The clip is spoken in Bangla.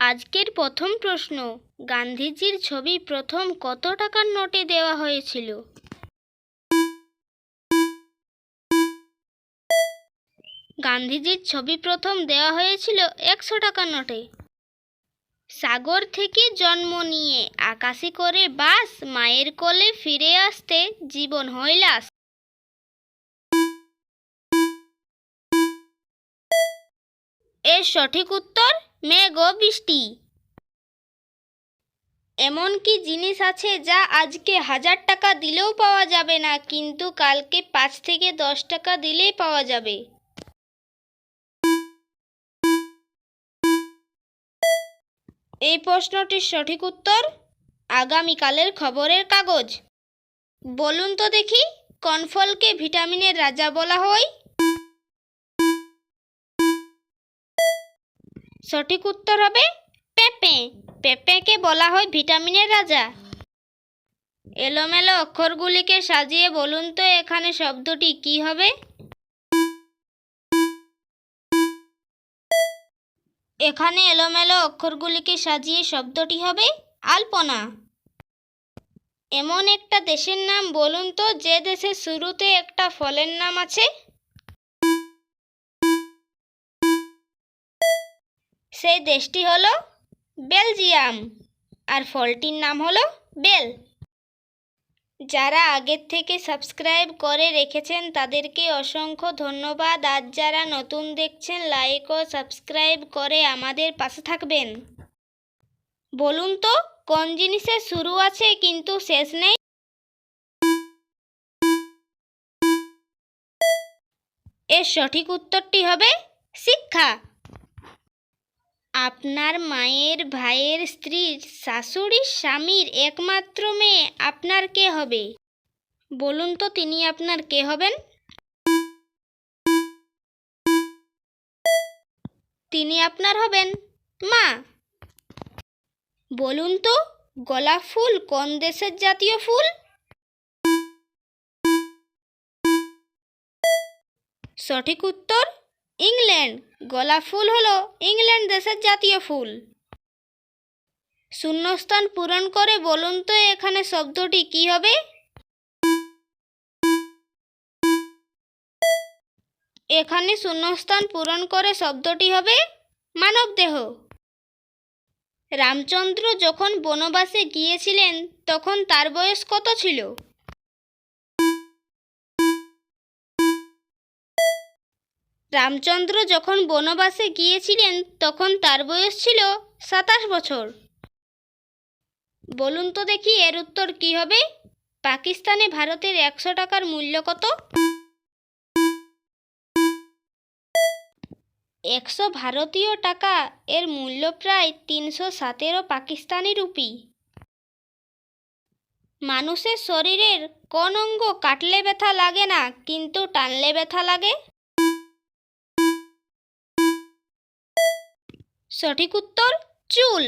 আজকের প্রথম প্রশ্ন, গান্ধীজির ছবি প্রথম কত টাকার নোটে দেওয়া হয়েছিল? গান্ধীজির ছবি প্রথম দেওয়া হয়েছিল একশো টাকার নোটে। সাগর থেকে জন্ম নিয়ে আকাশে করে বাস, মায়ের কোলে ফিরে আসতে জীবন হৈলাস এর সঠিক উত্তর মেঘ ও বৃষ্টি। এমন কি জিনিস আছে যা আজকে হাজার টাকা দিলেও পাওয়া যাবে না, কিন্তু কালকে পাঁচ থেকে দশ টাকা দিলেই পাওয়া যাবে। এই প্রশ্নটির সঠিক উত্তর আগামীকালের খবরের কাগজ। বলুন তো দেখি, কনফলকে ভিটামিনের রাজা বলা হয়? সঠিক উত্তর হবে পেঁপে। পেঁপেকে বলা হয় ভিটামিনের রাজা। এলোমেলো অক্ষরগুলিকে সাজিয়ে বলুন তো, এখানে শব্দটি কি হবে? এখানে এলোমেলো অক্ষরগুলিকে সাজিয়ে শব্দটি হবে আলপনা। এমন একটা দেশের নাম বলুন তো, যে দেশের শুরুতে একটা ফলের নাম আছে সেই দেশটি হলো বেলজিয়াম। আর ফলটির নাম হলো বেল। যারা আগের থেকে সাবস্ক্রাইব করে রেখেছেন, তাদেরকে অসংখ্য ধন্যবাদ। আজ যারা নতুন দেখছেন, লাইক ও সাবস্ক্রাইব করে আমাদের পাশে থাকবেন। বলুন তো, কোন জিনিসের শুরু আছে কিন্তু শেষ নেই? এর সঠিক উত্তরটি হবে শিক্ষা। আপনার মায়ের ভাইয়ের স্ত্রীর শাশুড়ির স্বামীর একমাত্র মেয়ে আপনার কে হবে? বলুন তো তিনি আপনার কে হবেন? তিনি আপনার হবেন মা। বলুন তো, গোলাপ ফুল কোন দেশের জাতীয় ফুল? সঠিক উত্তর ইংল্যান্ড গোলাপ ফুল হলো ইংল্যান্ড দেশের জাতীয় ফুল। শূন্যস্থান পূরণ করে বলুন তো এখানে শব্দটি কি হবে? এখানে শূন্যস্থান পূরণ করে শব্দটি হবে মানবদেহ। রামচন্দ্র যখন বনবাসে গিয়েছিলেন, তখন তার বয়স কত ছিল? রামচন্দ্র যখন বনবাসে গিয়েছিলেন, তখন তার বয়স ছিল সাতাশ বছর। বলুন তো দেখি এর উত্তর কি হবে? পাকিস্তানে ভারতের একশো টাকার মূল্য কত? একশো ভারতীয় টাকা, এর মূল্য প্রায় তিনশো সতেরো পাকিস্তানি রুপি। মানুষের শরীরের কোন অঙ্গ কাটলে ব্যথা লাগে না, কিন্তু টানলে ব্যথা লাগে। সঠিক উত্তর চুল।